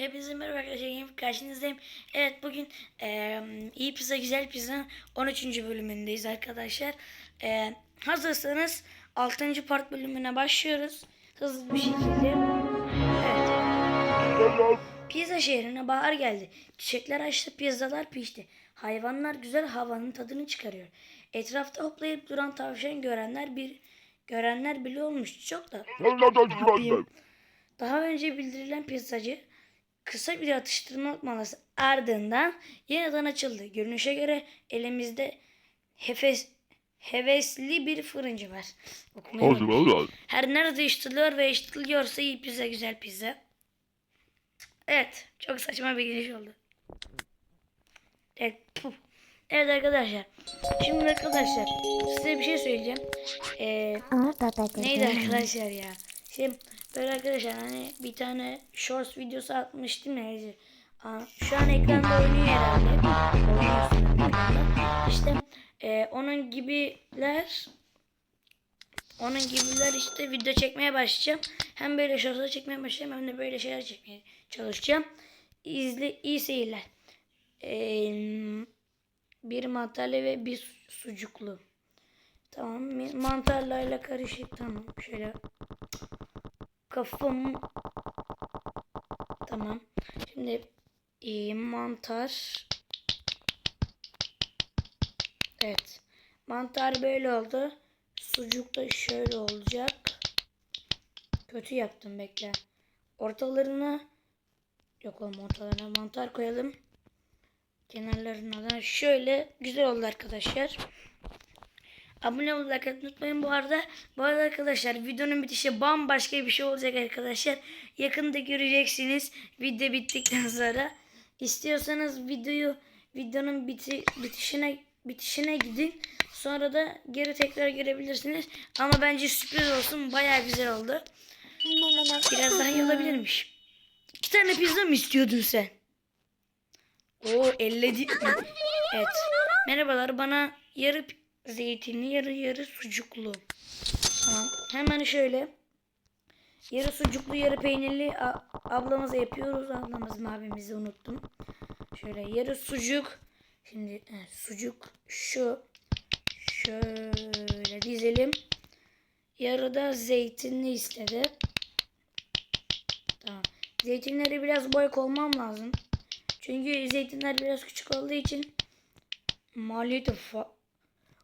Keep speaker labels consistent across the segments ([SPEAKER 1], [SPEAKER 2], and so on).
[SPEAKER 1] Hepinize merhaba arkadaşlar. Yeni karşınızdayım. Evet bugün eee iyi pizza güzel pizza 13. bölümündeyiz arkadaşlar. Eee hazırsanız 6. part bölümüne başlıyoruz. Hızlı bir şekilde. Evet. Pizza şehrine bahar geldi. Çiçekler açtı, pizzalar pişti. Hayvanlar güzel havanın tadını çıkarıyor. Etrafta hoplayıp duran tavşan görenler bir görenler bile olmuş. Çok da daha önce bildirilen pizzacı kısa bir atıştırma molası ardından yeniden açıldı. Görünüşe göre elimizde hefes, hevesli bir fırıncı var. Okumayı. Her nerede işitiliyor ve işitiliyorsa iyi pizza güzel pizza. Evet çok saçma bir giriş oldu. Evet, evet arkadaşlar. Şimdi arkadaşlar size bir şey söyleyeceğim. Ee, Neydi arkadaşlar ya? Şimdi böyle arkadaşlar hani bir tane shorts videosu atmıştım ya. Şu an ekranda oynuyor herhalde. İşte e, onun gibiler onun gibiler işte video çekmeye başlayacağım. Hem böyle shortslar çekmeye başlayacağım hem de böyle şeyler çekmeye çalışacağım. İzle, iyi seyirler. Ee, bir mantarlı ve bir su- sucuklu. Tamam. Mantarlarla karışık. Tamam. Şöyle kafam tamam. Şimdi e, mantar Evet. Mantar böyle oldu. Sucuk da şöyle olacak. Kötü yaptım bekle. Ortalarına yok oğlum ortalarına mantar koyalım. Kenarlarına da şöyle güzel oldu arkadaşlar. Abone olmayı like unutmayın bu arada. Bu arada arkadaşlar videonun bitişi bambaşka bir şey olacak arkadaşlar. Yakında göreceksiniz video bittikten sonra. İstiyorsanız videoyu videonun biti, bitişine bitişine gidin. Sonra da geri tekrar görebilirsiniz. Ama bence sürpriz olsun. Baya güzel oldu. Biraz daha iyi olabilirmiş. İki tane pizza mı istiyordun sen? Oo elledi. Evet. Merhabalar bana yarı zeytinli yarı yarı sucuklu. Tamam. Hemen şöyle. Yarı sucuklu yarı peynirli ablamıza yapıyoruz. Ablamız abimizi unuttum. Şöyle yarı sucuk. Şimdi evet, sucuk şu. Şöyle dizelim. Yarı da zeytinli istedi. Tamam. Zeytinleri biraz boy koymam lazım. Çünkü zeytinler biraz küçük olduğu için maliyeti fa-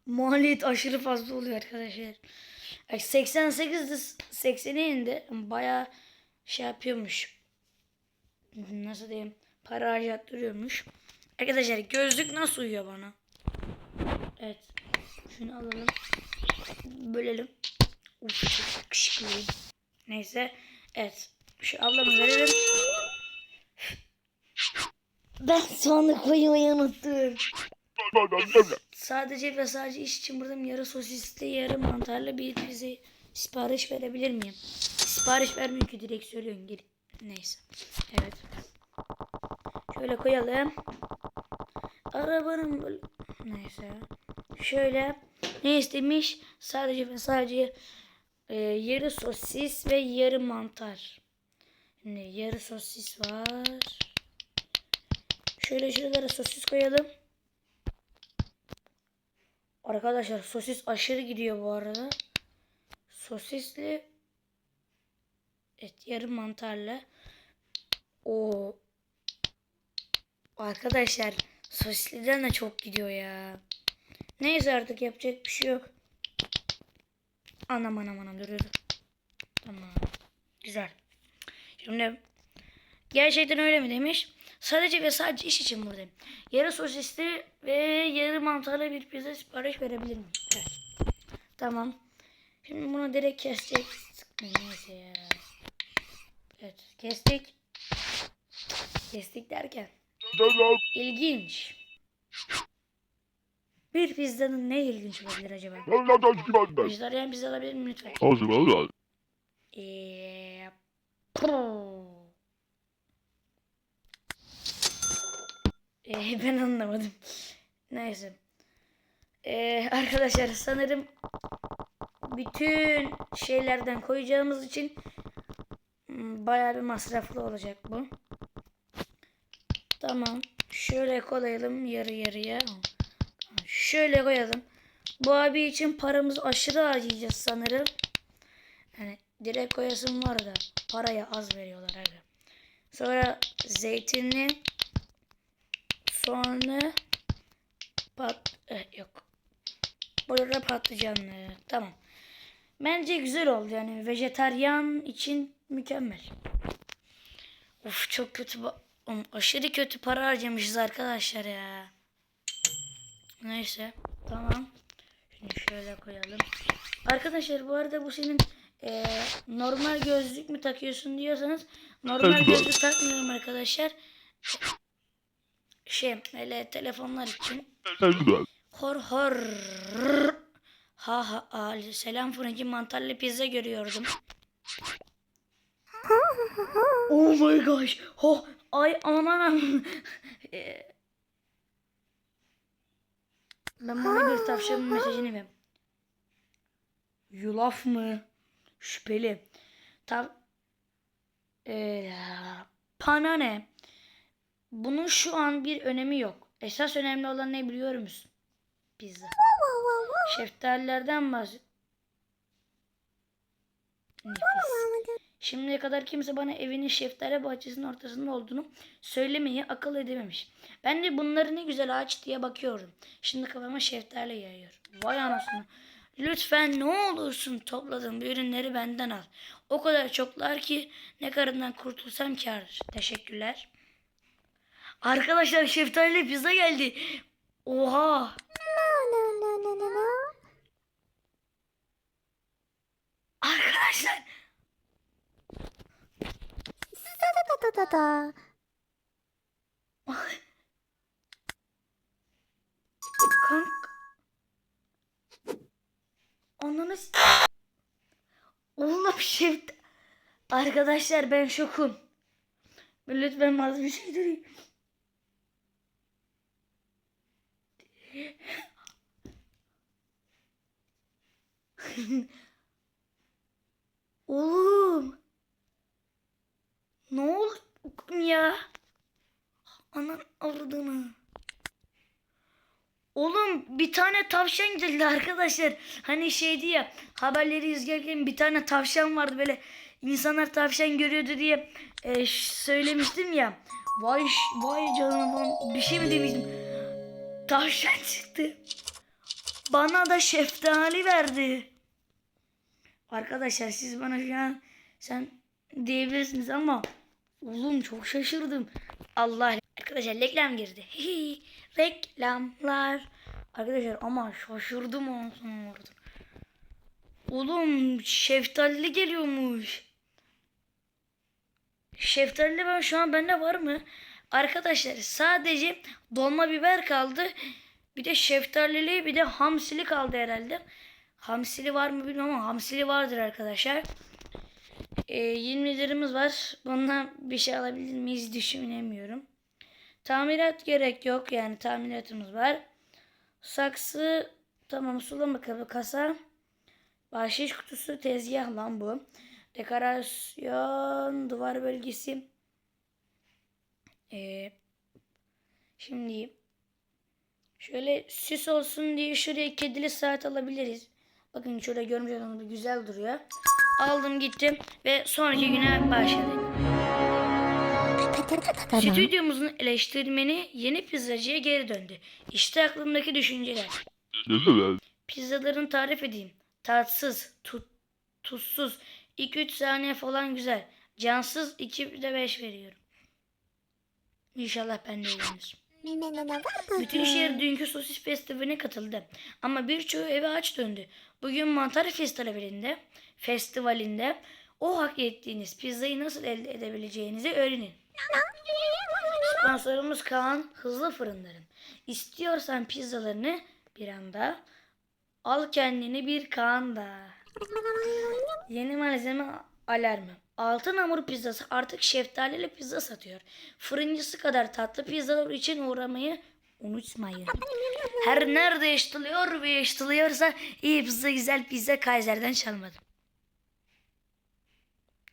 [SPEAKER 1] maliyet aşırı fazla oluyor arkadaşlar. Ay, 88 de 80'e indi. Baya şey yapıyormuş. Nasıl diyeyim? Para harcattırıyormuş. Arkadaşlar gözlük nasıl uyuyor bana? Evet. Şunu alalım. Bölelim. Uf. Neyse. Evet. Şu ablamı verelim. Ben soğanı koymayı unuttum. Sadece ve sadece iş için buradayım. Yarı sosisli, yarı mantarlı bir pizza sipariş verebilir miyim? Sipariş vermiyor ki direkt söylüyorum geri. Neyse. Evet. Şöyle koyalım. Arabanın böyle... Neyse. Şöyle. Ne istemiş? Sadece ve sadece e, yarı sosis ve yarı mantar. Şimdi yarı sosis var. Şöyle şuralara sosis koyalım. Arkadaşlar sosis aşırı gidiyor bu arada. Sosisli Evet yarım mantarlı. O Arkadaşlar sosisliden de çok gidiyor ya. Neyse artık yapacak bir şey yok. Anam anam anam dur dur. Tamam. Güzel. Şimdi gerçekten öyle mi demiş? Sadece ve sadece iş için buradayım. Yarı sosisli ve yarı mantarlı bir pizza sipariş verebilir miyim? Evet. Tamam. Şimdi bunu direkt kesecek. Neyse ya. Evet kestik. Kestik derken. İlginç. Bir pizzanın ne ilginç olabilir acaba? Vejetaryen pizza alabilir miyim lütfen? Eee... Ee, ben anlamadım. Neyse. Ee, arkadaşlar sanırım bütün şeylerden koyacağımız için hmm, bayağı bir masraflı olacak bu. Tamam. Şöyle koyalım yarı yarıya. Şöyle koyalım. Bu abi için paramızı aşırı harcayacağız sanırım. Yani direkt koyasım var da paraya az veriyorlar abi. Sonra zeytinli sonra pat eh, yok. Burada patlıcanlı. Tamam. Bence güzel oldu yani vejetaryen için mükemmel. Of çok kötü Oğlum, aşırı kötü para harcamışız arkadaşlar ya. Neyse tamam. Şimdi şöyle koyalım. Arkadaşlar bu arada bu senin eee, normal gözlük mü takıyorsun diyorsanız normal gözlük takmıyorum arkadaşlar. Şey öyle telefonlar için hor hor ha ha ha selam fırıncı mantarlı pizza görüyordum. Oh my gosh. Oh, ay aman ben bana bir tavşanın mesajını ver. Yulaf mı? Şüpheli. Tav Eee, Pana ne? Bunun şu an bir önemi yok. Esas önemli olan ne biliyor musun? Pizza. Şeftalilerden. Nefis. Şimdiye kadar kimse bana evinin şeftali bahçesinin ortasında olduğunu söylemeyi akıl edememiş. Ben de bunları ne güzel ağaç diye bakıyorum. Şimdi kafama şeftali yayıyor. Vay anasını. Lütfen ne olursun topladığım ürünleri benden al. O kadar çoklar ki ne karından kurtulsam kârdır. Teşekkürler. Arkadaşlar şeftaliyle pizza geldi. Oha. Arkadaşlar. Kank. Ananı Onunla bir şeft. Arkadaşlar ben şokum. Lütfen az bir şey değil. Oğlum. Ne oldu ya? Anan avradını. Oğlum bir tane tavşan geldi arkadaşlar. Hani şeydi ya haberleri izlerken bir tane tavşan vardı böyle insanlar tavşan görüyordu diye e, söylemiştim ya. Vay vay canına bir şey mi demiştim. Tavşan çıktı. Bana da şeftali verdi. Arkadaşlar siz bana şu an sen diyebilirsiniz ama oğlum çok şaşırdım. Allah arkadaşlar reklam girdi. Hihi, Reklamlar. Arkadaşlar ama şaşırdım ondan orada. Oğlum şeftalili geliyormuş. Şeftalili ben şu an bende var mı? Arkadaşlar sadece dolma biber kaldı. Bir de şeftalili bir de hamsili kaldı herhalde. Hamsili var mı bilmiyorum ama hamsili vardır arkadaşlar. Ee, 20 liramız var. Bundan bir şey alabilir miyiz düşünemiyorum. Tamirat gerek yok. Yani tamiratımız var. Saksı tamam sulama kabı kasa. Bahşiş kutusu tezgah lan bu. Dekorasyon duvar bölgesi. Ee, şimdi şöyle süs olsun diye şuraya kedili saat alabiliriz. Bakın şurada görmüş olduğunuz güzel duruyor. Aldım gittim ve sonraki güne başladık. Stüdyomuzun eleştirmeni yeni pizzacıya geri döndü. İşte aklımdaki düşünceler. Pizzaların tarif edeyim. Tatsız, tut, tuzsuz, 2-3 saniye falan güzel. Cansız 2 de 5 veriyorum. İnşallah ben de eğlenirim. Bütün şehir dünkü sosis festivaline katıldı. Ama birçoğu eve aç döndü. Bugün mantar festivalinde, festivalinde o hak ettiğiniz pizzayı nasıl elde edebileceğinizi öğrenin. Sponsorumuz Kaan Hızlı Fırınların. İstiyorsan pizzalarını bir anda al kendini bir Kaan'da. Yeni malzeme alarmı. Altın hamur pizzası artık şeftalili pizza satıyor. Fırıncısı kadar tatlı pizzalar için uğramayı unutmayın. Her nerede yaşatılıyor ve yaşatılıyorsa iyi pizza güzel pizza Kaiser'den çalmadım.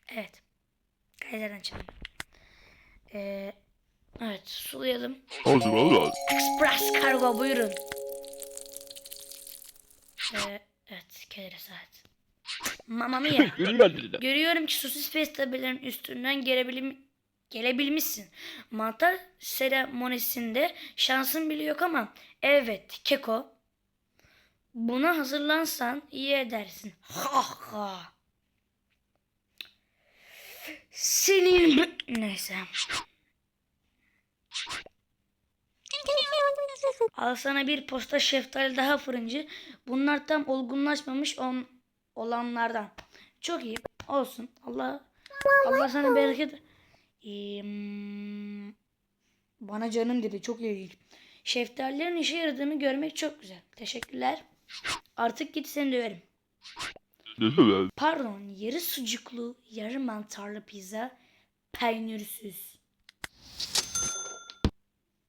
[SPEAKER 1] Evet. Kaiser'den çalmadım. Ee, Evet sulayalım. Express kargo buyurun. Ee, evet kelere saat. Mamma mia. Görüyorum ki sosis festivalerin üstünden gelebilim gelebilmişsin. Mantar seremonisinde şansın bile yok ama evet keko. Buna hazırlansan iyi edersin. Ha ha. Senin neyse. Al sana bir posta şeftali daha fırıncı. Bunlar tam olgunlaşmamış on, olanlardan. Çok iyi. Olsun. Allah Allah sana bereket. Ee, bana canım dedi. Çok ilginç. Şeftalilerin işe yaradığını görmek çok güzel. Teşekkürler. Artık git seni döverim. Pardon, yarı sucuklu, yarı mantarlı pizza, peynirsiz.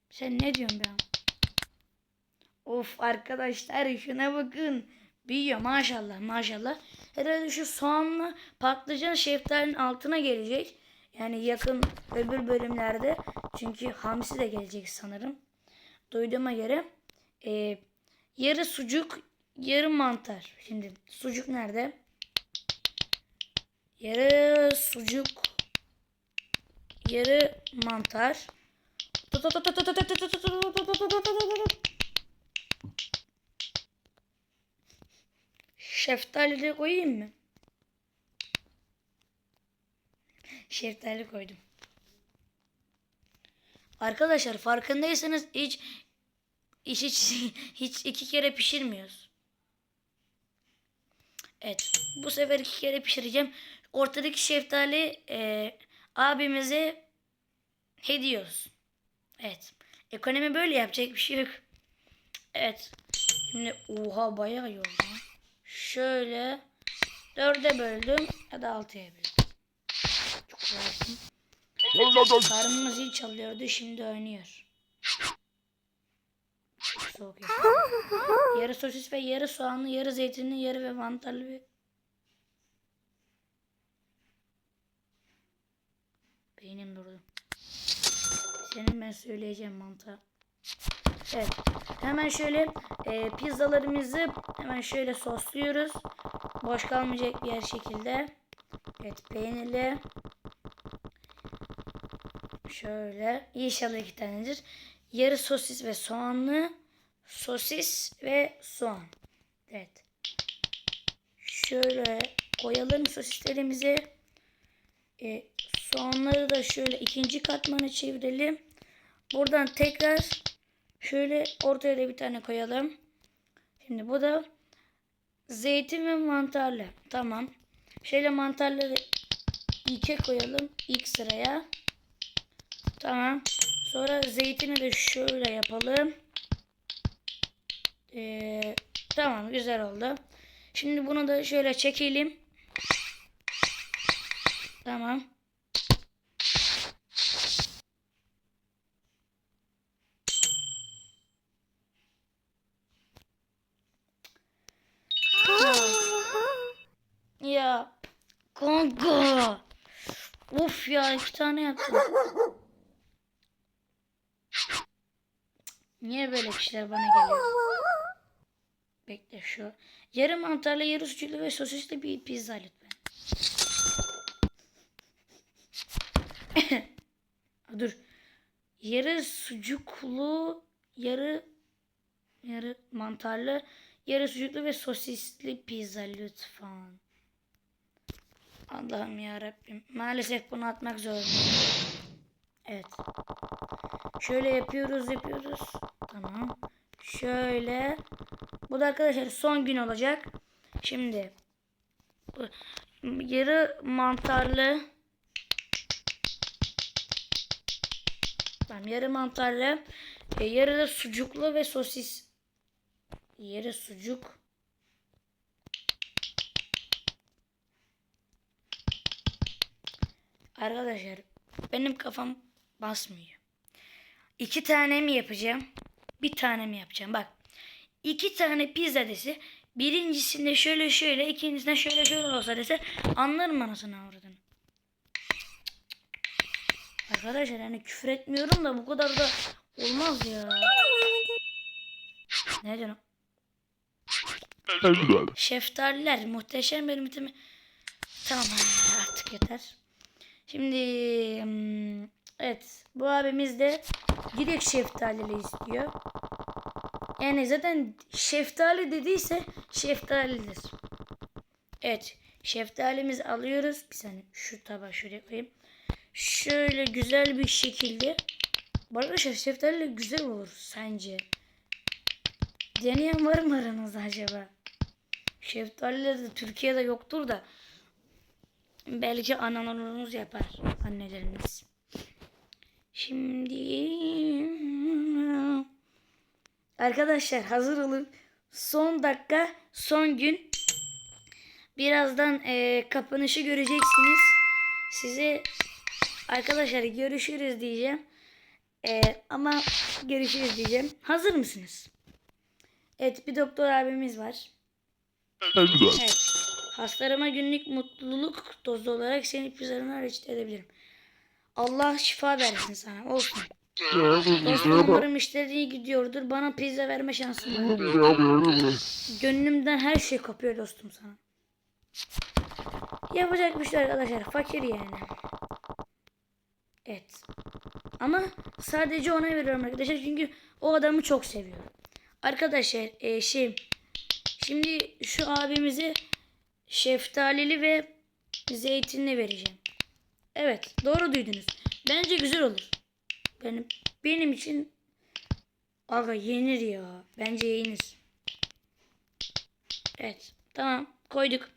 [SPEAKER 1] Sen ne diyorsun be? Of arkadaşlar şuna bakın. Büyüyor maşallah maşallah. Herhalde şu soğanla patlıcan şeftalinin altına gelecek. Yani yakın öbür bölümlerde. Çünkü hamsi de gelecek sanırım. Duyduğuma göre. Ee, yarı sucuk, yarı mantar. Şimdi sucuk nerede? Yarı sucuk, yarı mantar. Şeftali de koyayım mı? Şeftali koydum. Arkadaşlar farkındaysanız hiç hiç hiç, hiç iki kere pişirmiyoruz. Evet. Bu sefer iki kere pişireceğim. Ortadaki şeftali e, abimize hediye. Evet. Ekonomi böyle yapacak bir şey yok. Evet. Şimdi oha bayağı lan. Şöyle dörde böldüm ya da altıya böldüm. Çok rahatım. Karnımız iyi çalıyordu şimdi oynuyor. Soğuk ya. Yarı sosis ve yarı soğanlı, yarı zeytinli, yarı ve mantarlı bir Beynim durdu. Senin ben söyleyeceğim mantığa. Evet. Hemen şöyle e, pizzalarımızı hemen şöyle sosluyoruz. Boş kalmayacak bir şekilde. Evet peynirli. Şöyle. İnşallah iki tanedir. Yarı sosis ve soğanlı. Sosis ve soğan. Evet. Şöyle koyalım sosislerimizi. E, soğanları da şöyle ikinci katmanı çevirelim. Buradan tekrar şöyle ortaya da bir tane koyalım. Şimdi bu da zeytin ve mantarlı. Tamam. Şöyle mantarları ilke koyalım ilk sıraya. Tamam. Sonra zeytini de şöyle yapalım. Ee, tamam güzel oldu. Şimdi bunu da şöyle çekelim. Tamam. Ya kanka. Of ya iki tane yaptım. Niye böyle kişiler bana geliyor? Bekle şu. Yarım mantarlı, yarı sucuklu ve sosisli bir pizza lütfen. Dur. Yarı sucuklu, yarı yarı mantarlı, yarı sucuklu ve sosisli pizza lütfen. Allah'ım ya Rabbim. Maalesef bunu atmak zorundayım. Evet. Şöyle yapıyoruz, yapıyoruz. Tamam. Şöyle. Bu da arkadaşlar son gün olacak. Şimdi yarı mantarlı Tamam yarı mantarlı e, yarı da sucuklu ve sosis yarı sucuk Arkadaşlar benim kafam basmıyor. İki tane mi yapacağım? Bir tane mi yapacağım? Bak. iki tane pizza dese birincisinde şöyle şöyle ikincisinde şöyle şöyle olsa dese anlarım anasını avradını. Arkadaşlar yani küfür etmiyorum da bu kadar da olmaz ya. Ne?
[SPEAKER 2] Elden.
[SPEAKER 1] Şeftaliler muhteşem bir mitimi. Tamam artık yeter. Şimdi evet bu abimiz de direkt şeftalili istiyor. Yani zaten şeftali dediyse şeftalidir. Evet şeftalimizi alıyoruz. Bir saniye şu tabağı şuraya koyayım. Şöyle güzel bir şekilde. Bu Arkadaşlar şeftaliyle güzel olur sence. Deneyen var mı aranızda acaba? Şeftaliler de Türkiye'de yoktur da belki analarınız yapar anneleriniz. Şimdi arkadaşlar hazır olun. Son dakika, son gün. Birazdan eee, kapanışı göreceksiniz. Size arkadaşlar görüşürüz diyeceğim. Eee, ama görüşürüz diyeceğim. Hazır mısınız? Evet bir doktor abimiz var. Evet. Hastalarıma günlük mutluluk dozu olarak seni pizzarına reçete edebilirim. Allah şifa versin sana. Olsun. Dostum umarım işlerin iyi gidiyordur. Bana pizza verme şansın var. Gönlümden her şey kapıyor dostum sana. Yapacak bir şey arkadaşlar. Fakir yani. Evet. Ama sadece ona veriyorum arkadaşlar. Çünkü o adamı çok seviyorum. Arkadaşlar e, şey Şimdi şu abimize şeftalili ve zeytinli vereceğim. Evet doğru duydunuz. Bence güzel olur. Benim, benim için aga yenir ya. Bence yenir. Evet tamam koyduk.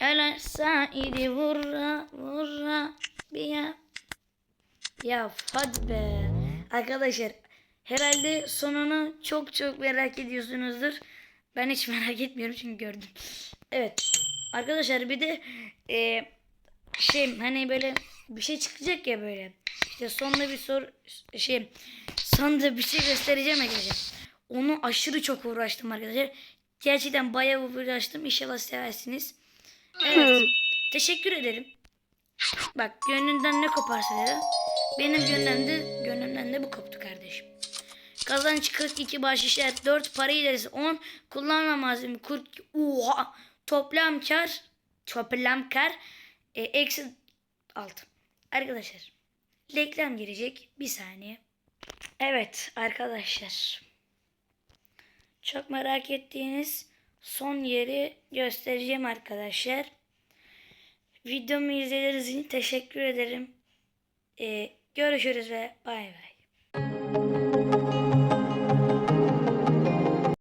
[SPEAKER 1] El saidi vurra vurra biya. Ya hadi be. Arkadaşlar herhalde sonunu çok çok merak ediyorsunuzdur. Ben hiç merak etmiyorum çünkü gördüm. Evet. Arkadaşlar bir de e, şey hani böyle bir şey çıkacak ya böyle. İşte sonunda bir sor şey sonunda bir şey göstereceğim arkadaşlar. Onu aşırı çok uğraştım arkadaşlar. Gerçekten bayağı uğraştım. İnşallah seversiniz. Evet. Teşekkür ederim. Bak gönlünden ne koparsa dedi. Benim gönlümde, gönlümden de bu koptu. Kazanç 42 bahşişler 4 para ilerisi 10 kullanma malzeme 40 oha! Toplam kar toplam kar e, eksi 6 arkadaşlar reklam gelecek. Bir saniye. Evet arkadaşlar. Çok merak ettiğiniz son yeri göstereceğim arkadaşlar. Videomu izlediğiniz için teşekkür ederim. E, görüşürüz ve bay bay